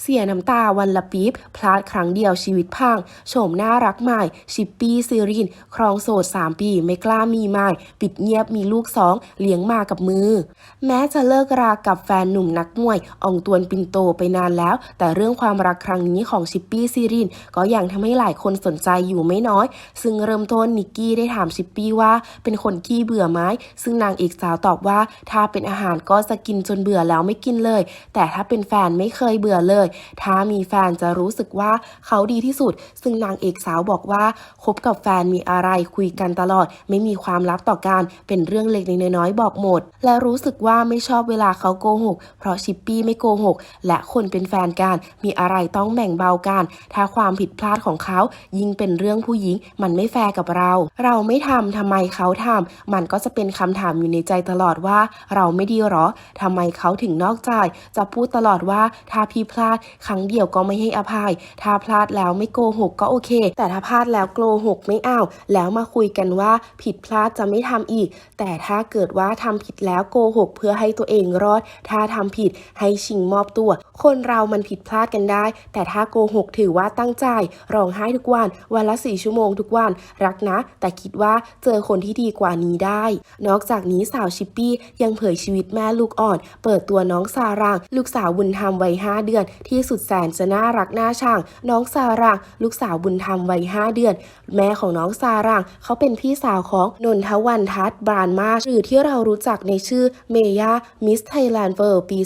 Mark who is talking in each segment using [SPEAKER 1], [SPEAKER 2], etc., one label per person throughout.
[SPEAKER 1] เสียน้ำตาวันละปี๊บพลาดครั้งเดียวชีวิตพังโฉมน่ารักใหม่ ชิปปี้ซีริน ครองโสด 3 ปี ไม่กล้ามีใหม่ ปิดเงียบมีลูกสองเลี้ยงมากับมือ แม้จะเลิกรากับแฟนหนุ่มนักมวยอองตวนปินโตไปนานแล้ว แต่เรื่องความรักครั้งนี้ของชิปปี้ซีริน ก็ยังทำให้หลายคนสนใจอยู่ไม่น้อย ซึ่งเริ่มต้นนิกกี้ได้ถามชิปปี้ว่าเป็นคนขี้เบื่อไหมซึ่งนางเอกสาวตอบว่า ถ้าเป็นอาหารก็จะกินจนเบื่อแล้วไม่กินเลย แต่ถ้าเป็นแฟนไม่เคยเบื่อเลยถ้ามีแฟนจะรู้สึกว่าเขาดีที่สุด ซึ่งนางเอกสาวบอกว่าคบกับแฟนมีอะไรคุยกันตลอด ไม่มีความลับต่อกันเป็นเรื่องเล็กๆน้อยๆบอกหมด และรู้สึกว่าไม่ชอบเวลาเขาโกหก เพราะชิปปี้ไม่โกหก และคนเป็นแฟนกันมีอะไรต้องแบ่งเบากัน ถ้าความผิดพลาดของเขายิ่งเป็นเรื่องผู้หญิง มันไม่แฟร์กับเรา เราไม่ทำทำไมเขาทำมันก็จะเป็นคำถามอยู่ในใจตลอดว่า เราไม่ดีหรอทำไมเขาถึงนอกใจ จะพูดตลอดว่าถ้าพี่พลาดครั้งเดียวก็ไม่ให้อภัย ถ้าพลาดแล้วไม่โกหกก็โอเค แต่ถ้าพลาดแล้วโกหกไม่เอาแล้วมาคุยกันว่าผิดพลาดจะไม่ทำอีก แต่ถ้าเกิดว่าทำผิดแล้วโกหก เพื่อให้ตัวเองรอด ถ้าทำผิดให้ชิงมอบตัว คนเรามันผิดพลาดกันได้ แต่ถ้าโกหกถือว่าตั้งใจร้องไห้ทุกวันวันละสี่ชั่วโมงทุกวัน รักนะ แต่คิดว่าเจอคนที่ดีกว่านี้ได้ นอกจากนี้สาวชิปปี้ยังเผยชีวิตแม่ลูกอ่อน เปิดตัวน้องซาราง ลูกสาวบุญธรรมวัย5เดือนที่สุดแสนจะน่ารักน่าชังน้องซารางลูกสาวบุญธรรมวัย 5 เดือน แม่ของน้องซารางเขาเป็นพี่สาวของนนทวันทัศน์บรานมาหรือที่เรารู้จักในชื่อเมย่ามิสไทยแลนด์เวิลด์ปี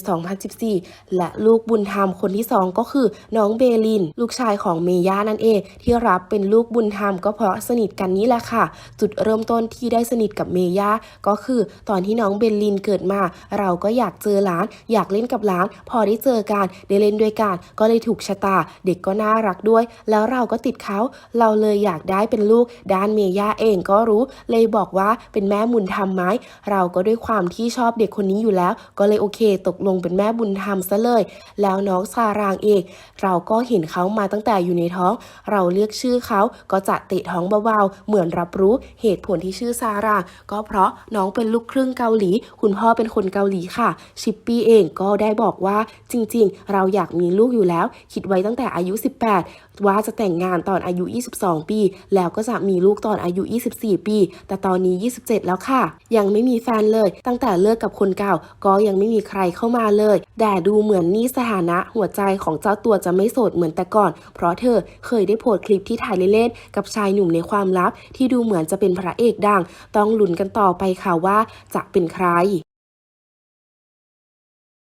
[SPEAKER 1] 2014 และลูกบุญธรรมคนที่สองก็คือน้องเบลิน ลูกชายของเมย่านั่นเอง ที่รับเป็นลูกบุญธรรมก็เพราะสนิทกันนี้แหละค่ะ จุดเริ่มต้นที่ได้สนิทกับเมย่าก็คือตอนที่น้องเบลินเกิดมา เราก็อยากเจอหลาน อยากเล่นกับหลาน พอได้เจอกันได้เล่นด้วยด้วยกัน ก็เลยถูกชะตา เด็กก็น่ารักด้วย แล้วเราก็ติดเขา เราเลยอยากได้เป็นลูก ด้านเมย่าเองก็รู้ เลยบอกว่าเป็นแม่บุญธรรมไหมเราก็ด้วยความที่ชอบเด็กคนนี้อยู่แล้ว ก็เลยโอเค ตกลงเป็นแม่บุญธรรมซะเลย แล้วน้องซารางเอง เราก็เห็นเขามาตั้งแต่อยู่ในท้อง เราเรียกชื่อเขาก็จะเตะท้องเบาๆเหมือนรับรู้เหตุผลที่ชื่อซารางก็เพราะน้องเป็นลูกครึ่งเกาหลี คุณพ่อเป็นคนเกาหลีค่ะ ชิปปี้เองก็ได้บอกว่าจริง ๆ เราอยากมีลูกอยู่แล้ว คิดไว้ตั้งแต่อายุ 18 ว่าจะแต่งงานตอนอายุ 22 ปี แล้วก็จะมีลูกตอนอายุ 24 ปี แต่ตอนนี้ 27 แล้วค่ะ ยังไม่มีแฟนเลย ตั้งแต่เลิกกับคนเก่า ก็ยังไม่มีใครเข้ามาเลย แต่ดูเหมือนนี่สถานะหัวใจของเจ้าตัวจะไม่โสดเหมือนแต่ก่อน เพราะเธอเคยได้โพสต์คลิปที่ถ่ายเล่นๆกับชายหนุ่มในความลับ ที่ดูเหมือนจะเป็นพระเอกดัง ต้องลุ้นกันต่อไปค่ะว่าจะเป็นใคร